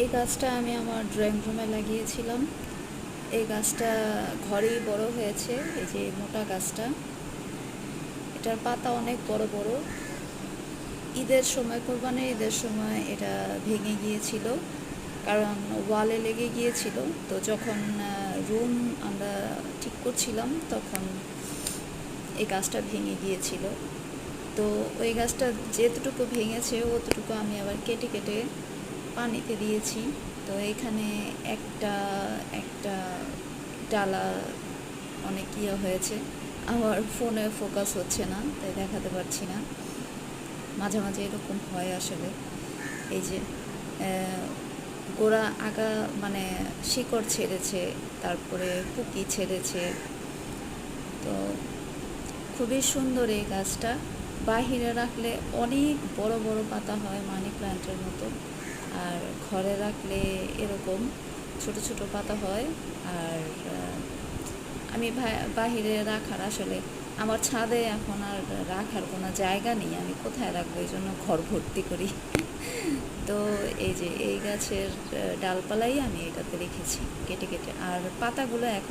এই গাছটা আমি আমার ড্রয়িং রুমে লাগিয়েছিলাম। এই গাছটা ঘরেই বড় হয়েছে, এই যে মোটা গাছটা। এটার পাতা অনেক বড় বড়। ঈদের সময়, কোরবানির ঈদের সময় এটা ভেঙে গিয়েছিল, কারণ ওয়ালে লেগে গিয়েছিল। তো যখন রুম আমরা ঠিক করছিলাম, তখন এই গাছটা ভেঙে গিয়েছিল। তো ওই গাছটা যেতটুকু ভেঙেছে, অতটুকু আমি আবার কেটে কেটে পানিতে দিয়েছি। তো এখানে একটা একটা ডালা অনেক ইয়ে হয়েছে। আমার ফোনে ফোকাস হচ্ছে না, তাই দেখাতে পারছি না। মাঝে মাঝে এরকম হয় আসলে। এই যে গোড়া আগা মানে শিকড় ছেড়েছে, তারপরে পুকি ছেড়েছে। তো খুবই সুন্দর এই গাছটা। বাহিরে রাখলে অনেক বড় বড় পাতা হয়, মানি প্ল্যান্টের মতো। ঘরে রাখলে এরকম ছোট ছোট পাতা হয়। আর আমি বাহিরে রাখার আসলে আমার ছাদে এখন আর রাখার কোনো জায়গা নেই। আমি কোথায় রাখব? এই জন্য ঘর ভর্তি করি। তো এই যে এই গাছের ডালপালাই আমি এটাতে রেখেছি কেটে কেটে। আর পাতাগুলো এখন